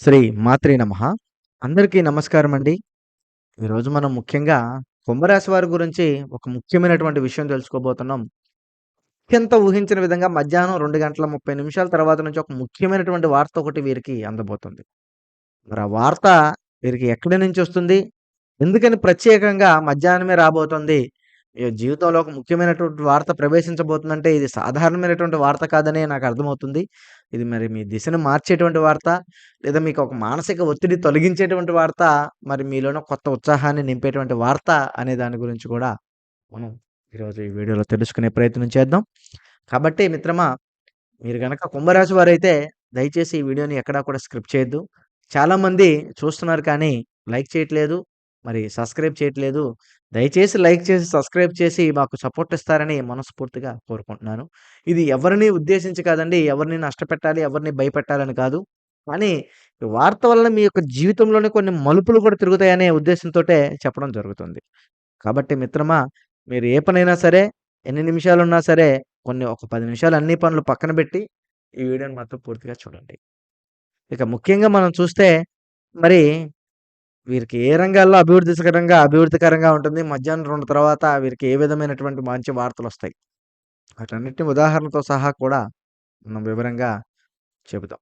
శ్రీ మాత్రే నమ అందరికీ నమస్కారం అండి ఈరోజు మనం ముఖ్యంగా కుంభరాశి వారి గురించి ఒక ముఖ్యమైనటువంటి విషయం తెలుసుకోబోతున్నాం. అత్యంత ఊహించిన విధంగా మధ్యాహ్నం రెండు గంటల 30 నిమిషాల తర్వాత నుంచి ఒక ముఖ్యమైనటువంటి వార్త ఒకటి వీరికి అందబోతుంది. మరి ఆ వార్త వీరికి ఎక్కడి నుంచి వస్తుంది ఎందుకని ప్రత్యేకంగా మధ్యాహ్నమే రాబోతుంది? ఈ జీవితంలో ఒక ముఖ్యమైనటువంటి వార్త ప్రవేశించబోతుందంటే ఇది సాధారణమైనటువంటి వార్త కాదనే నాకు అర్థమవుతుంది. ఇది మరి మీ దిశను మార్చేటువంటి వార్త, లేదా మీకు ఒక మానసిక ఒత్తిడి తొలగించేటువంటి వార్త, మరి మీలోన కొత్త ఉత్సాహాన్ని నింపేటువంటి వార్త అనే దాని గురించి కూడా మనం ఈరోజు ఈ వీడియోలో తెలుసుకునే ప్రయత్నం చేద్దాం. కాబట్టి మిత్రమా, మీరు కనుక కుంభరాశి వారైతే దయచేసి ఈ వీడియోని ఎక్కడా కూడా స్క్రిప్ట్ చేయొద్దు. చాలామంది చూస్తున్నారు కానీ లైక్ చేయట్లేదు, మరి సబ్స్క్రైబ్ చేయట్లేదు. దయచేసి లైక్ చేసి, సబ్స్క్రైబ్ చేసి మాకు సపోర్ట్ ఇస్తారని మనస్ఫూర్తిగా కోరుకుంటున్నాను. ఇది ఎవరిని ఉద్దేశించి కాదండి. ఎవరిని నష్టపెట్టాలి, ఎవరిని భయపెట్టాలని కాదు. కానీ వార్త వలన మీ యొక్క జీవితంలోనే కొన్ని మలుపులు కూడా తిరుగుతాయనే ఉద్దేశంతోటే చెప్పడం జరుగుతుంది. కాబట్టి మిత్రమా, మీరు ఏ పనైనా సరే, ఎన్ని నిమిషాలున్నా సరే, కొన్ని ఒక 10 నిమిషాలు అన్ని పనులు పక్కన పెట్టి, ఈ వీడియోని మాత్రం పూర్తిగా చూడండి. ఇక ముఖ్యంగా మనం చూస్తే, మరి వీరికి ఏ రంగాల్లో అభివృద్ధికరంగా అభివృద్ధికరంగా ఉంటుంది. మధ్యాహ్నం రెండు తర్వాత వీరికి ఏ విధమైనటువంటి మంచి వార్తలు వస్తాయి వాటన్నిటిని ఉదాహరణతో సహా కూడా మనం వివరంగా చెబుతాం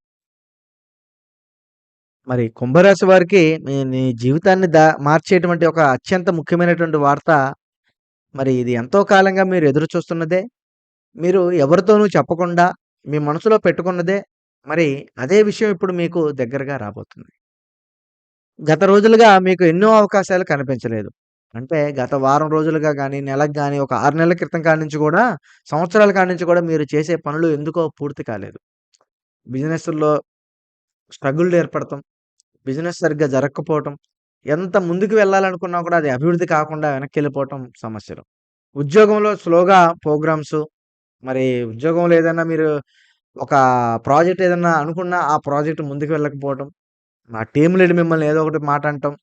మరి కుంభరాశి వారికి మీ నీ జీవితాన్ని దా మార్చేటువంటి ఒక అత్యంత ముఖ్యమైనటువంటి వార్త, మరి ఇది ఎంతో కాలంగా మీరు ఎదురు చూస్తున్నదే, మీరు ఎవరితోనూ చెప్పకుండా మీ మనసులో పెట్టుకున్నదే, మరి అదే విషయం ఇప్పుడు మీకు దగ్గరగా రాబోతుంది. గత రోజులుగా మీకు ఎన్నో అవకాశాలు కనిపించలేదు. అంటే గత వారం రోజులుగా కానీ నెలకు కానీ ఒక ఆరు నెలల క్రితం కాడి నుంచి కూడా, సంవత్సరాల కాడి నుంచి కూడా మీరు చేసే పనులు ఎందుకో పూర్తి కాలేదు. బిజినెస్లో స్ట్రగుల్ ఏర్పడటం, బిజినెస్ సరిగ్గా జరగకపోవటం, ఎంత ముందుకు వెళ్ళాలనుకున్నా కూడా అది అభివృద్ధి కాకుండా వెనక్కి వెళ్ళిపోవటం సమస్యలు. ఉద్యోగంలో స్లోగా ప్రోగ్రామ్స్ మరి ఉద్యోగంలో ఏదైనా మీరు ఒక ప్రాజెక్ట్ ఏదన్నా అనుకున్నా, ఆ ప్రాజెక్ట్ ముందుకు వెళ్ళకపోవటం, మా టీం లీడ్ మిమ్మల్ని ఏదో ఒకటి మాట అంటాం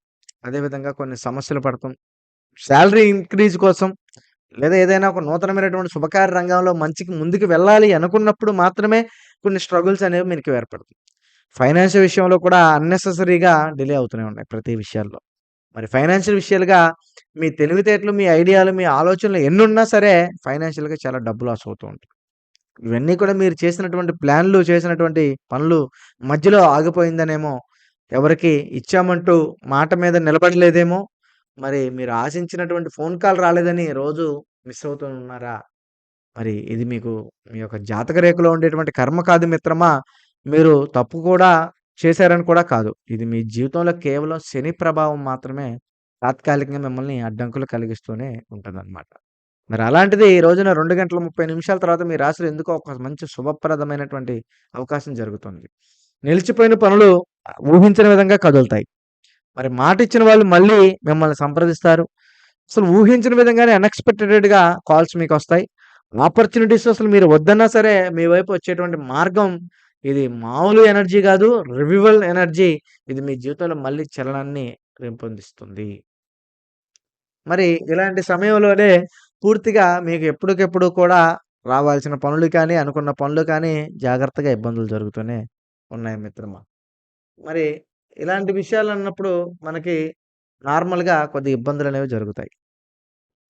అదేవిధంగా కొన్ని సమస్యలు పడటం, శాలరీ ఇంక్రీజ్ కోసం, లేదా ఏదైనా ఒక నూతనమైనటువంటి శుభకార్య రంగంలో మంచికి ముందుకు వెళ్ళాలి అనుకున్నప్పుడు మాత్రమే కొన్ని స్ట్రగుల్స్ అనేవి మీకు ఏర్పడుతుంది ఫైనాన్షియల్ విషయంలో కూడా అన్నెసెసరీగా డిలే అవుతూనే ఉన్నాయి ప్రతి విషయాల్లో. మరి ఫైనాన్షియల్ విషయాలుగా మీ తెలివితేటలు, మీ ఐడియాలు, మీ ఆలోచనలు ఎన్నున్నా సరే ఫైనాన్షియల్‌గా చాలా డబ్బు లాస్ అవుతూ ఉంటుంది. ఇవన్నీ కూడా మీరు చేసినటువంటి ప్లాన్‌లు, చేసినటువంటి పనులు మధ్యలో ఆగిపోయిందనేమో, ఎవరికి ఇచ్చామంటూ మాట మీద నిలబడలేదేమో, మరి మీరు ఆశించినటువంటి ఫోన్ కాల్ రాలేదని రోజు మిస్ అవుతూ ఉన్నారా? మరి ఇది మీకు మీ యొక్క జాతక రేఖలో ఉండేటువంటి కర్మ కాదు మిత్రమా. మీరు తప్పు కూడా చేశారని కూడా కాదు. ఇది మీ జీవితంలో కేవలం శని ప్రభావం మాత్రమే తాత్కాలికంగా మిమ్మల్ని అడ్డంకులు కలిగిస్తూనే ఉంటదనమాట. మరి అలాంటిది ఈ రోజున రెండు గంటల 30 నిమిషాల తర్వాత మీ రాశిలో ఎందుకో ఒక మంచి శుభప్రదమైనటువంటి అవకాశం జరుగుతుంది. నిలిచిపోయిన పనులు ఊహించని విధంగా కదులుతాయి. మరి మాట ఇచ్చిన వాళ్ళు మళ్ళీ మిమ్మల్ని సంప్రదిస్తారు. అసలు ఊహించిన విధంగానే అన్ఎక్స్పెక్టెడ్గా కాల్స్ మీకు వస్తాయి ఆపర్చునిటీస్ అసలు మీరు వద్దన్నా సరే మీ వైపు వచ్చేటువంటి మార్గం ఇది మామూలు ఎనర్జీ కాదు రివివల్ ఎనర్జీ. ఇది మీ జీవితంలో మళ్ళీ చలనాన్ని పెంపొందిస్తుంది. మరి ఇలాంటి సమయంలోనే పూర్తిగా మీకు ఎప్పటికెప్పుడు కూడా రావాల్సిన పనులు కానీ, అనుకున్న పనులు కానీ జాగ్రత్తగా ఇబ్బందులు జరుగుతూనే ఉన్నాయి మిత్రమా. మరి ఇలాంటి విషయాలు అన్నప్పుడు మనకి నార్మల్‌గా కొద్దిగా ఇబ్బందులనేవి జరుగుతాయి.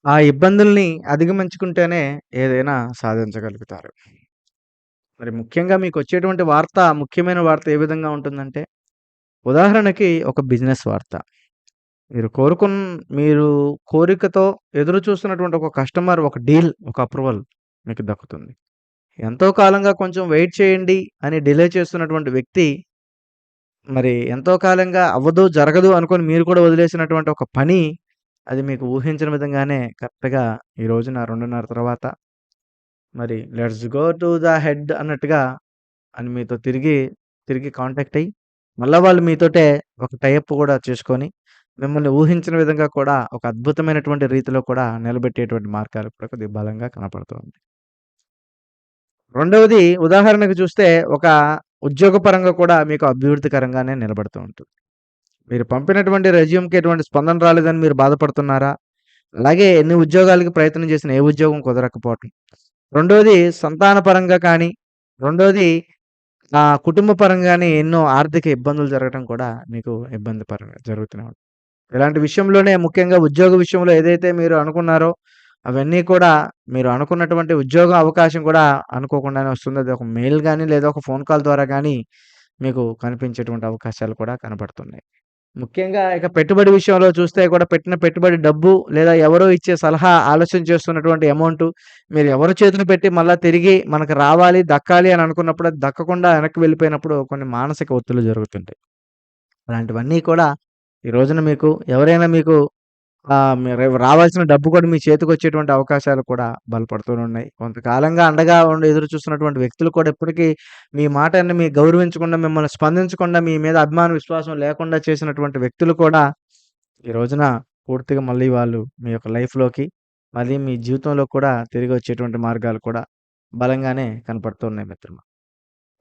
ఆ ఇబ్బందుల్ని అధిగమించుకుంటేనే ఏదైనా సాధించగలుగుతారు. మరి ముఖ్యంగా మీకు వచ్చేటువంటి వార్త, ముఖ్యమైన వార్త ఏ విధంగా ఉంటుందంటే, ఉదాహరణకి ఒక బిజినెస్ వార్త. మీరు కోరుకున్న మీరు కోరికతో ఎదురు చూస్తున్నటువంటి ఒక కస్టమర్, ఒక డీల్, ఒక అప్రూవల్ మీకు దక్కుతుంది. ఎంతో కాలంగా కొంచెం వెయిట్ చేయండి అని డిలే చేస్తున్నటువంటి వ్యక్తి, మరి ఎంతో కాలంగా అవ్వదు, జరగదు అనుకొని మీరు కూడా వదిలేసినటువంటి ఒక పని, అది మీకు ఊహించిన విధంగానే కరెక్ట్‌గా ఈ రోజున 2:30 తర్వాత మరి let's go to the head అన్నట్టుగా అని మీతో తిరిగి, తిరిగి కాంటాక్ట్ అయ్యి, మళ్ళీ వాళ్ళు మీతోటే ఒక టైప్ కూడా చేసుకొని, మిమ్మల్ని ఊహించిన విధంగా కూడా ఒక అద్భుతమైనటువంటి రీతిలో కూడా నిలబెట్టేటువంటి మార్గాలు కూడా కొద్దిగా బలంగా కనపడుతుంది రెండవది ఉదాహరణకు చూస్తే ఒక ఉద్యోగపరంగా కూడా మీకు అభివృద్ధికరంగానే నిలబడుతూ ఉంటుంది. మీరు పంపినటువంటి రెజ్యూమ్‌కి ఎటువంటి స్పందన రాలేదని మీరు బాధపడుతున్నారా? అలాగే ఎన్ని ఉద్యోగాలకి ప్రయత్నం చేసినా ఏ ఉద్యోగం కుదరకపోవటం. రెండోది సంతానపరంగా కానీ, రెండోది నా కుటుంబ పరంగానే ఎన్నో ఆర్థిక ఇబ్బందులు జరగటం కూడా మీకు ఇబ్బంది పరంగా జరుగుతూనే ఉంటుంది. ఇలాంటి విషయంలోనే ముఖ్యంగా ఉద్యోగ విషయంలో ఏదైతే మీరు అనుకున్నారో, అవన్నీ కూడా మీరు అనుకున్నటువంటి ఉద్యోగ అవకాశం కూడా అనుకోకుండానే వస్తుంది. అది ఒక మెయిల్ కానీ లేదా ఒక ఫోన్ కాల్ ద్వారా కానీ మీకు కనిపించేటువంటి అవకాశాలు కూడా కనబడుతున్నాయి ముఖ్యంగా ఇక పెట్టుబడి విషయంలో చూస్తే కూడా పెట్టిన పెట్టుబడి డబ్బు లేదా ఎవరో ఇచ్చే సలహా ఆలోచన చేస్తున్నటువంటి అమౌంట్ మీరు ఎవరు చేతులు పెట్టి మళ్ళీ తిరిగి మనకు రావాలి, దక్కాలి అని అనుకున్నప్పుడు అది దక్కకుండా వెనక్కి వెళ్ళిపోయినప్పుడు కొన్ని మానసిక ఒత్తిళ్ళు జరుగుతుంటాయి. అలాంటివన్నీ కూడా ఈ రోజున మీకు ఎవరైనా మీకు మీరు రావాల్సిన డబ్బు కూడా మీ చేతికొచ్చేటువంటి అవకాశాలు కూడా బలపడుతూనే ఉన్నాయి. కొంతకాలంగా అండగా ఉండి ఎదురు చూస్తున్నటువంటి వ్యక్తులు కూడా ఇప్పటికీ మీ మాటని మీ గౌరవించకుండా, మిమ్మల్ని స్పందించకుండా, మీ మీద అభిమాన విశ్వాసం లేకుండా చేసినటువంటి వ్యక్తులు కూడా ఈ రోజున పూర్తిగా మళ్ళీ వాళ్ళు మీ యొక్క లైఫ్‌లోకి, మళ్ళీ మీ జీవితంలో కూడా తిరిగి వచ్చేటువంటి మార్గాలు కూడా బలంగానే కనపడుతున్నాయి మిత్రమా.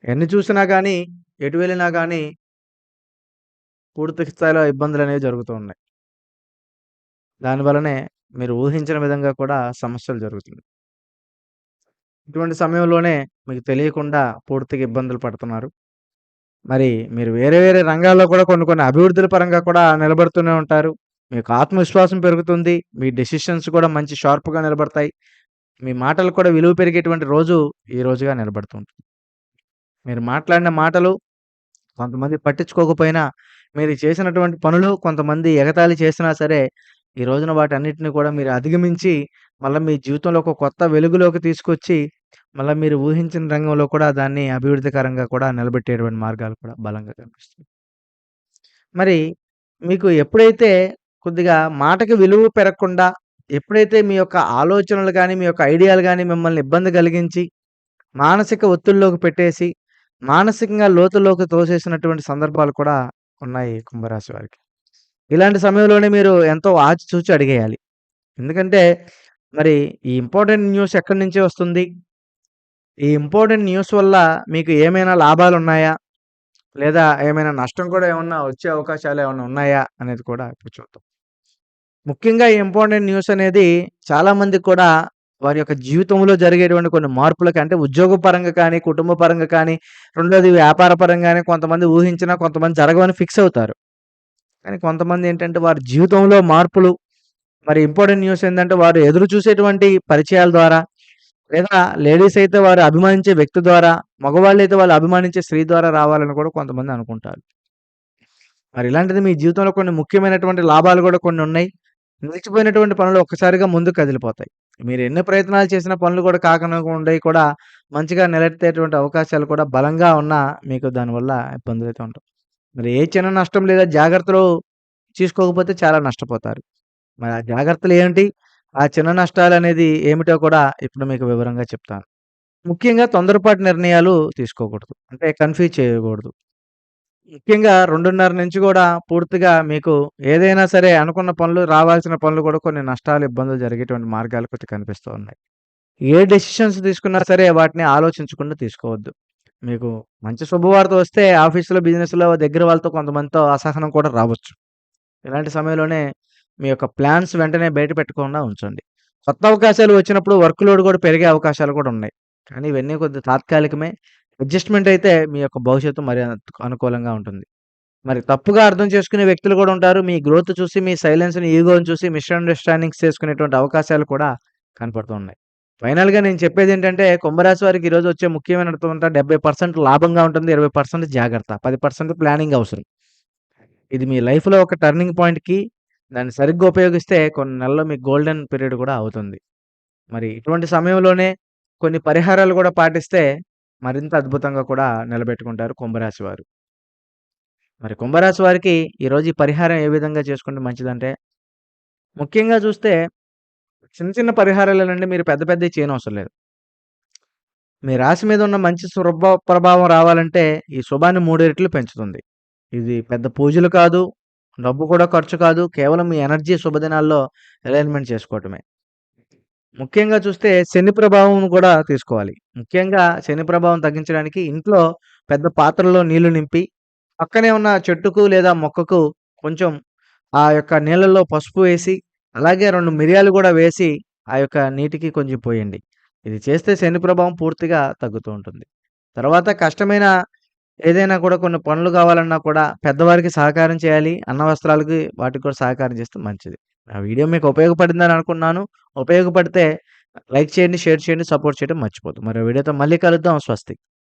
ఎన్ని చూసినా కానీ ఎటు వెళ్ళినా కానీ పూర్తి స్థాయిలో ఇబ్బందులనేవి జరుగుతూ ఉన్నాయి. దానివల్లనే మీరు ఊహించిన విధంగా కూడా సమస్యలు జరుగుతుంది ఇటువంటి సమయంలోనే మీకు తెలియకుండా పూర్తిగా ఇబ్బందులు పడుతున్నారు. మరి మీరు వేరే వేరే రంగాల్లో కూడా కొన్ని కొన్ని అభివృద్ధుల పరంగా కూడా నిలబడుతూనే ఉంటారు. మీకు ఆత్మవిశ్వాసం పెరుగుతుంది. మీ డెసిషన్స్ కూడా మంచి షార్ప్‌గా నిలబడతాయి. మీ మాటలు కూడా విలువ పెరిగేటువంటి రోజు ఈ రోజుగా నిలబడుతుంది. మీరు మాట్లాడిన మాటలు కొంతమంది పట్టించుకోకపోయినా, మీరు చేసినటువంటి పనులు కొంతమంది ఎగతాళి చేసినా సరే, ఈ రోజున వాటన్నిటిని కూడా మీరు అధిగమించి, మళ్ళీ మీ జీవితంలో ఒక కొత్త వెలుగులోకి తీసుకొచ్చి, మళ్ళీ మీరు ఊహించిన రంగంలో కూడా దాన్ని అభివృద్ధికరంగా కూడా నిలబెట్టేటువంటి మార్గాలు కూడా బలంగా కనిపిస్తుంది మరి మీకు ఎప్పుడైతే కొద్దిగా మాటకి విలువ పెరగకుండా, ఎప్పుడైతే మీ యొక్క ఆలోచనలు కానీ మీ యొక్క ఐడియాలు కానీ మిమ్మల్ని ఇబ్బంది కలిగించి, మానసిక ఒత్తిడిలోకి పెట్టేసి, మానసికంగా లోతులోకి తోసేసినటువంటి సందర్భాలు కూడా ఉన్నాయి కుంభరాశి వారికి. ఇలాంటి సమయంలోనే మీరు ఎంతో ఆచితూచి అడిగేయాలి. ఎందుకంటే మరి ఈ ఇంపార్టెంట్ న్యూస్ ఎక్కడి నుంచి వస్తుంది? ఈ ఇంపార్టెంట్ న్యూస్ వల్ల మీకు ఏమైనా లాభాలున్నాయా? లేదా ఏమైనా నష్టం కూడా ఏమన్నా వచ్చే అవకాశాలు ఏమన్నా ఉన్నాయా? అనేది కూడా ఇప్పుడు చూద్దాం. ముఖ్యంగా ఈ ఇంపార్టెంట్ న్యూస్ అనేది చాలామందికి కూడా వారి యొక్క జీవితంలో జరిగేటువంటి కొన్ని మార్పులకి అంటే ఉద్యోగ పరంగా కానీ, కుటుంబ పరంగా కానీ, రెండోది వ్యాపార పరంగానే కొంతమంది ఊహించినా కొంతమంది జరగవని ఫిక్స్ అవుతారు. కానీ కొంతమంది ఏంటంటే వారి జీవితంలో మార్పులు మరి ఇంపార్టెంట్ న్యూస్ ఏంటంటే వారు ఎదురు చూసేటువంటి పరిచయాల ద్వారా, లేదా లేడీస్ అయితే వారు అభిమానించే వ్యక్తి ద్వారా, మగవాళ్ళు అయితే వాళ్ళు అభిమానించే స్త్రీ ద్వారా రావాలని కూడా కొంతమంది అనుకుంటారు. మరి ఇలాంటిది మీ జీవితంలో కొన్ని ముఖ్యమైనటువంటి లాభాలు కూడా కొన్ని ఉన్నాయి. నిలిచిపోయినటువంటి పనులు ఒక్కసారిగా ముందుకు కదిలిపోతాయి. మీరు ఎన్ని ప్రయత్నాలు చేసిన పనులు కూడా కాకుండా కూడా మంచిగా నిలెట్టేటువంటి అవకాశాలు కూడా బలంగా ఉన్నా మీకు దానివల్ల ఇబ్బందులైతే ఉంటాయి. మరి ఏ చిన్న నష్టం లేదా జాగ్రత్తలు తీసుకోకపోతే చాలా నష్టపోతారు. మరి ఆ జాగ్రత్తలు ఏంటి? ఆ చిన్న నష్టాలు అనేది ఏమిటో కూడా ఇప్పుడు మీకు వివరంగా చెప్తాను. ముఖ్యంగా తొందరపాటు నిర్ణయాలు తీసుకోకూడదు. అంటే కన్‌ఫ్యూజ్ చేయకూడదు. ముఖ్యంగా 2:30 నుంచి కూడా పూర్తిగా మీకు ఏదైనా సరే అనుకున్న పనులు, రావాల్సిన పనులు కూడా కొన్ని నష్టాలు, ఇబ్బందులు జరిగేటువంటి మార్గాలు కొద్దిగా కనిపిస్తూ ఉన్నాయి. ఏ డెసిషన్స్ తీసుకున్నా సరే వాటిని ఆలోచించకుండా తీసుకోవద్దు. మీకు మంచి శుభవార్త వస్తే ఆఫీసులో బిజినెస్‌లో దగ్గర వాళ్ళతో కొంతమందితో అసహనం కూడా రావచ్చు. ఇలాంటి సమయంలోనే మీ యొక్క ప్లాన్స్ వెంటనే బయట పెట్టకుండా ఉంచండి. కొత్త అవకాశాలు వచ్చినప్పుడు వర్క్ లోడ్ కూడా పెరిగే అవకాశాలు కూడా ఉన్నాయి. కానీ ఇవన్నీ కొద్దిగా తాత్కాలికమే. అడ్జస్ట్‌మెంట్ అయితే మీ యొక్క భవిష్యత్తు మరి అనుకూలంగా ఉంటుంది. మరి తప్పుగా అర్థం చేసుకునే వ్యక్తులు కూడా ఉంటారు. మీ గ్రోత్ చూసి, మీ సైలెన్స్‌ని, ఈగోని చూసి మిస్‌అండర్‌స్టాండింగ్స్ చేసుకునేటువంటి అవకాశాలు కూడా కనపడుతున్నాయి ఫైనల్‌గా నేను చెప్పేది ఏంటంటే కుంభరాశి వారికి ఈరోజు వచ్చే ముఖ్యమైన డెబ్బై పర్సెంట్ లాభంగా ఉంటుంది. 20% జాగ్రత్త. 10% ప్లానింగ్ అవసరం. ఇది మీ లైఫ్‌లో ఒక టర్నింగ్ పాయింట్‌కి దాన్ని సరిగ్గా ఉపయోగిస్తే కొన్ని నెలల్లో మీకు గోల్డెన్ పీరియడ్ కూడా అవుతుంది. మరి ఇటువంటి సమయంలోనే కొన్ని పరిహారాలు కూడా పాటిస్తే మరింత అద్భుతంగా కూడా నిలబెట్టుకుంటారు కుంభరాశి వారు. మరి కుంభరాశి వారికి ఈరోజు ఈ పరిహారం ఏ విధంగా చేసుకుంటే మంచిదంటే ముఖ్యంగా చూస్తే చిన్న చిన్న పరిహారాలేనండి మీరు పెద్ద పెద్దవి చేయను అవసరం లేదు. మీ రాశి మీద ఉన్న మంచి శుభ ప్రభావం రావాలంటే ఈ శుభాన్ని మూడు రెట్లు పెంచుతుంది. ఇది పెద్ద పూజలు కాదు. డబ్బు కూడా ఖర్చు కాదు. కేవలం మీ ఎనర్జీ శుభదినాల్లో అలైన్‌మెంట్ చేసుకోవటమే. ముఖ్యంగా చూస్తే శని ప్రభావం కూడా తీసుకోవాలి. ముఖ్యంగా శని ప్రభావం తగ్గించడానికి ఇంట్లో పెద్ద పాత్రలో నీళ్ళు నింపి, పక్కనే ఉన్న చెట్టుకు లేదా మొక్కకు కొంచెం ఆ యొక్క నీళ్ళల్లో పసుపు వేసి, అలాగే రెండు మిరియాలు కూడా వేసి, ఆ యొక్క నీటికి కొంచెం పోయండి. ఇది చేస్తే శని ప్రభావం పూర్తిగా తగ్గుతూ ఉంటుంది. తర్వాత కష్టమైన ఏదైనా కూడా కొన్ని పనులు కావాలన్నా కూడా పెద్దవారికి సహకారం చేయాలి. అన్న వస్త్రాలకి వాటికి కూడా సహకారం చేస్తే మంచిది. ఆ వీడియో మీకు ఉపయోగపడిందని అనుకున్నాను. ఉపయోగపడితే లైక్ చేయండి, షేర్ చేయండి, సపోర్ట్ చేయడం మర్చిపోద్దు. మరో వీడియోతో మళ్ళీ కలుద్దాం. స్వస్తి.